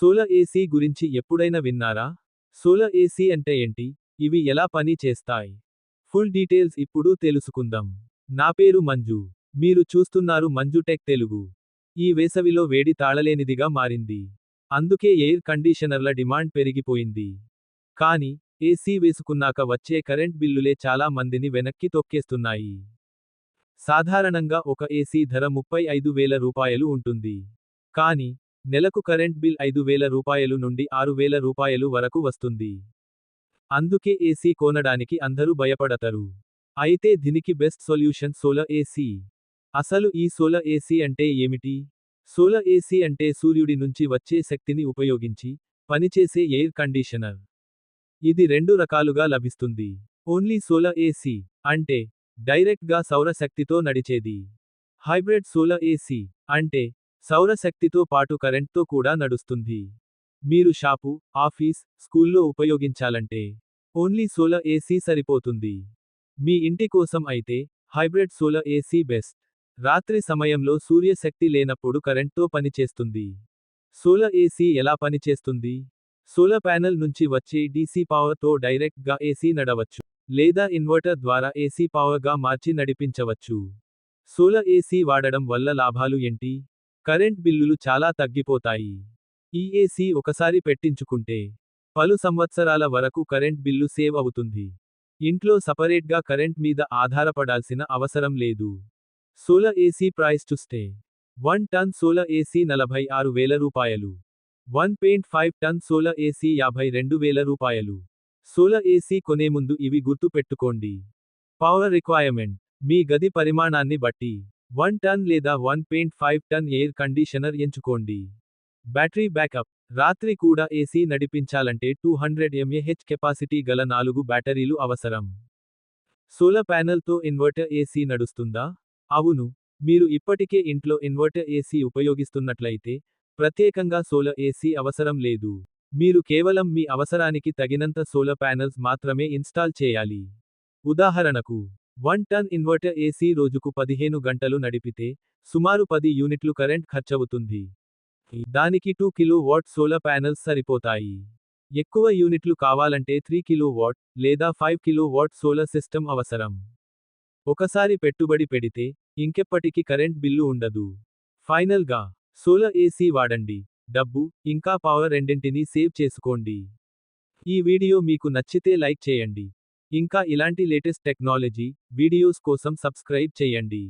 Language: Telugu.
సోల ఏసీ గురించి ఎప్పుడైనా విన్నారా? సోల ఏసీ అంటే ఏంటి? ఇవి ఎలా పని చేస్తాయి? ఫుల్ డీటెయిల్స్ ఇప్పుడు తెలుసుకుందాం. నా పేరు మంజు. మీరు చూస్తున్నారు మంజు టెక్ తెలుగు. ఈ వేసవిలో వేడి తాళలేనిదిగా మారింది. అందుకే ఎయిర్ కండీషనర్ల డిమాండ్ పెరిగిపోయింది. కానీ ఏసీ వేసుకున్నాక వచ్చే కరెంట్ బిల్లులే చాలా మందిని వెనక్కి తొక్కేస్తున్నాయి. సాధారణంగా ఒక ఏసీ ధర ముప్పై ఐదు వేల రూపాయలు ఉంటుంది. కానీ నెలకు కరెంట్ బిల్ ఐదు వేల రూపాయలు నుండి ఆరు వేల రూపాయలు వరకు వస్తుంది. అందుకే ఏసీ కొనడానికి అందరూ భయపడతారు. అయితే దీనికి బెస్ట్ సొల్యూషన్ సోల ఏసీ. అసలు ఈ సోల ఏసీ అంటే ఏమిటి? సోల ఏసీ అంటే సూర్యుడి నుంచి వచ్చే శక్తిని ఉపయోగించి పనిచేసే ఎయిర్ కండీషనర్. ఇది రెండు రకాలుగా లభిస్తుంది. ఓన్లీ సోల ఏసీ అంటే డైరెక్ట్గా సౌరశక్తితో నడిచేది. హైబ్రిడ్ సోల ఏసీ అంటే సౌరశక్తితో పాటు కరెంట్తో కూడా నడుస్తుంది. మీరు షాపు ఆఫీస్ స్కూల్లో ఉపయోగించాలంటే ఓన్లీ సోలార్ ఏసీ సరిపోతుంది. మీ ఇంటి కోసం అయితే హైబ్రిడ్ సోలార్ ఏసీ బెస్ట్. రాత్రి సమయంలో సూర్యశక్తి లేనప్పుడు కరెంట్తో పనిచేస్తుంది సోలార్ ఏసీ ఎలా పనిచేస్తుంది సోలార్ ప్యానెల్ నుంచి వచ్చే డీసీ పవర్తో డైరెక్ట్గా ఏసీ నడవచ్చు లేదా ఇన్వర్టర్ ద్వారా ఏసీ పవర్గా మార్చి నడిపించవచ్చు. సోలార్ ఏసీ వాడడం వల్ల లాభాలు ఏంటి? కరెంట్ బిల్లులు చాలా తగ్గిపోతాయి. ఈ ఏసీ ఒకసారి పెట్టించుకుంటే పలు సంవత్సరాల వరకు కరెంట్ బిల్లు సేవ్ అవుతుంది. ఇంట్లో సపరేట్గా కరెంట్ మీద ఆధారపడాల్సిన అవసరం లేదు. సోల ఏసీ ప్రైస్ చూస్తే వన్ టన్ సోల ఏసీ నలభై ఆరు వేల రూపాయలు. One point five ton solar AC యాభై రెండు వేల రూపాయలు. సోల ఏసీ కొనే ముందు ఇవి గుర్తు పెట్టుకోండి పవర్ రిక్వైర్మెంట్ మీ గది పరిమాణాన్ని బట్టి. వన్ టన్ లేదా one point five ton air conditioner ఎంచుకోండి. Battery backup. రాత్రి కూడా ఏసీ నడిపించాలంటే టూ హండ్రెడ్ ఎంఏహెచ్ కెపాసిటీ గల నాలుగు బ్యాటరీలు అవసరం. సోల ప్యానెల్తో ఇన్వర్టర్ ఏసీ నడుస్తుందా? అవును. మీరు ఇప్పటికే ఇంట్లో ఇన్వర్టర్ ఏసీ ఉపయోగిస్తున్నట్లయితే ప్రత్యేకంగా సోలార్ ఏసీ అవసరం లేదు. మీరు కేవలం మీ అవసరానికి తగినంత సోల ప్యానెల్స్ మాత్రమే ఇన్స్టాల్ చేయాలి. ఉదాహరణకు వన్ టన్ ఇన్వర్టర్ ఏసీ రోజుకు పదిహేను గంటలు నడిపితే సుమారు పది యూనిట్లు కరెంట్ ఖర్చవుతుంది. దానికి two kilo watt solar panels సరిపోతాయి. ఎక్కువ యూనిట్లు కావాలంటే త్రీ కిలో వాట్ లేదా five kilo watt solar system అవసరం. ఒకసారి పెట్టుబడి పెడితే ఇంకెప్పటికీ కరెంట్ బిల్లు ఉండదు. ఫైనల్గా సోలార్ ఏసీ వాడండి. డబ్బు ఇంకా పవర్ రెండింటినీ సేవ్ చేసుకోండి. ఈ వీడియో మీకు నచ్చితే లైక్ చేయండి. ఇంకా ఇలాంటి లేటెస్ట్ టెక్నాలజీ వీడియోస్ కోసం సబ్స్క్రైబ్ చేయండి.